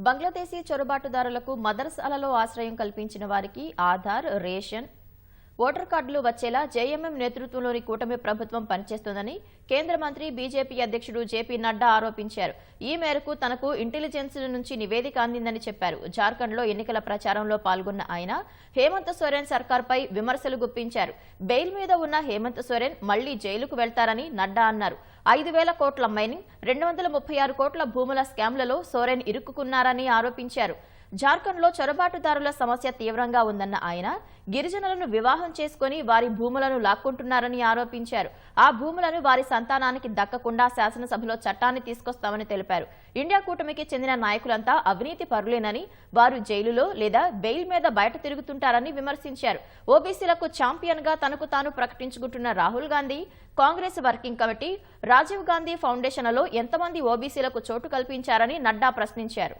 బంగ్లాదేశీ చొరబాటుదారులకు మదర్సాలలో ఆశ్రయం కల్పించిన వారికి ఆధార్ రేషన్ ఓటర్ కార్డులు వచ్చేలా జేఎంఎం నేతృత్వంలోని కూటమి ప్రభుత్వం పనిచేస్తోందని కేంద్ర మంత్రి బీజేపీ అధ్యక్షుడు జేపీ నడ్డా ఆరోపించారు. ఈ మేరకు తనకు ఇంటెలిజెన్స్ నుంచి నివేదిక అందిందని చెప్పారు. జార్ఖండ్లో ఎన్నికల ప్రచారంలో పాల్గొన్న ఆయన హేమంత్ సోరెన్ సర్కార్పై విమర్శలు గుప్పించారు. బెయిల్ మీద ఉన్న హేమంత్ సోరెన్ మళ్ళీ జైలుకు వెళ్తారని నడ్డా అన్నారు. ఐదు వేల కోట్ల మైనింగ్ రెండు వందల ముప్పై ఆరు కోట్ల భూముల స్కామ్లలో సోరెన్ ఇరుక్కున్నారని ఆరోపించారు. జార్ఖండ్లో చొరబాటుదారుల సమస్య తీవ్రంగా ఉందన్న ఆయన గిరిజనులను వివాహం చేసుకుని వారి భూములను లాక్కుంటున్నారని ఆరోపించారు. ఆ భూములను వారి సంతానానికి దక్కకుండా శాసనసభలో చట్టాన్ని తీసుకొస్తామని తెలిపారు. ఇండియా కూటమికి చెందిన నాయకులంతా అవినీతి పరులేనని వారు జైలులో లేదా బెయిల్ మీద బయట తిరుగుతుంటారని విమర్శించారు. ఓబీసీలకు ఛాంపియన్గా తనకు తాను ప్రకటించుకుంటున్న రాహుల్ గాంధీ కాంగ్రెస్ వర్కింగ్ కమిటీ రాజీవ్ గాంధీ ఫౌండేషన్లలో ఎంతమంది ఓబీసీలకు చోటు కల్పించారని నడ్డా ప్రశ్నించారు.